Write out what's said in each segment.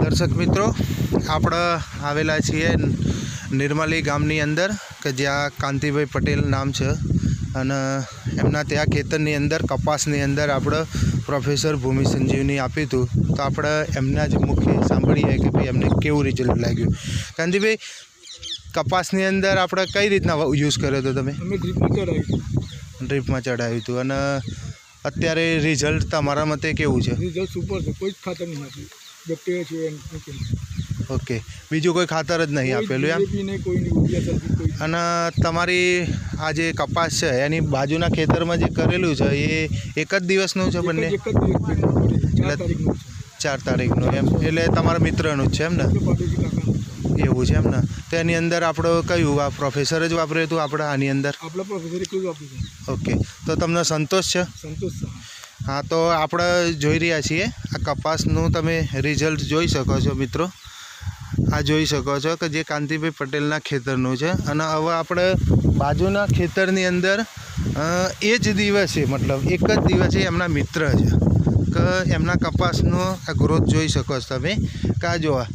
દર્શક મિત્રો આપણે આવેલા છીએ નિર્મલી ગામની અંદર કે જ્યાં કાંતિભાઈ પટેલ નામ છે. અને એમના ત્યાં ખેતરની અંદર કપાસની અંદર આપણે પ્રોફેસર ભૂમિ સંજીવની આપ્યું હતું. તો આપણે એમના જ મુખ્ય સાંભળીએ કે ભાઈ એમને કેવું રિઝલ્ટ લાગ્યું. કાંતિભાઈ કપાસની અંદર આપણે કઈ રીતના યુઝ કર્યો હતો તમે? ડ્રીપમાં ચડાવી ડ્રીપમાં ચડાવ્યું હતું. અને અત્યારે રિઝલ્ટ તમારા મતે કેવું છે? રિઝલ્ટ સુપર છે. કોઈ જ ખાતર નહીં આપ્યું છે એમ ઓકે. બીજું કોઈ ખાતર જ નહીં આપેલું એમ? અને તમારી આ જે કપાસ છે એની બાજુના ખેતરમાં જે કરેલું છે એ એક જ દિવસનું છે બંને. ચાર તારીખનું એમ. એટલે તમારા મિત્રનું જ છે એમ ને. એવું છે એમ ને? તો એની અંદર આપણો કયું આ પ્રોફેસર જ વાપર્યું હતું આપણે આની અંદર? ઓકે. તો તમને સંતોષ છે? સંતોષ. હા, તો આપણે જોઈ રહ્યા છીએ. આ કપાસનું તમે રિઝલ્ટ જોઈ શકો છો મિત્રો. આ જોઈ શકો છો કે જે કાંતિભાઈ પટેલના ખેતરનું છે. અને હવે આપણે બાજુના ખેતરની અંદર એ જ દિવસે મતલબ એક જ દિવસે એમના મિત્ર છે. કે એમના કપાસનો આ ગ્રોથ જોઈ શકો છો તમે. કે આ જોવા,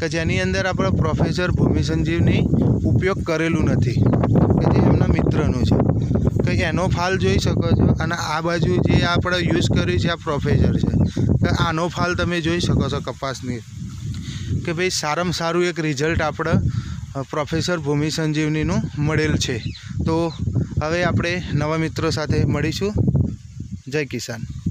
કે જેની અંદર આપણે પ્રોફેસર ભૂમિ સંજીવની ઉપયોગ કરેલું નથી. કે જે એમના મિત્રનું છે. કે એનો ફાલ જોઈ શકો છો. અને આ બાજુ જે આપણે યુઝ કર્યું છે આ પ્રોફેસર છે કે આનો ફાલ તમે જોઈ શકો છો કપાસની. કે ભાઈ સારામાં સારું એક રિઝલ્ટ આપણે પ્રોફેસર ભૂમિ સંજીવનીનું મળેલ છે. તો હવે આપણે નવા મિત્રો સાથે મળીશું. જય કિસાન.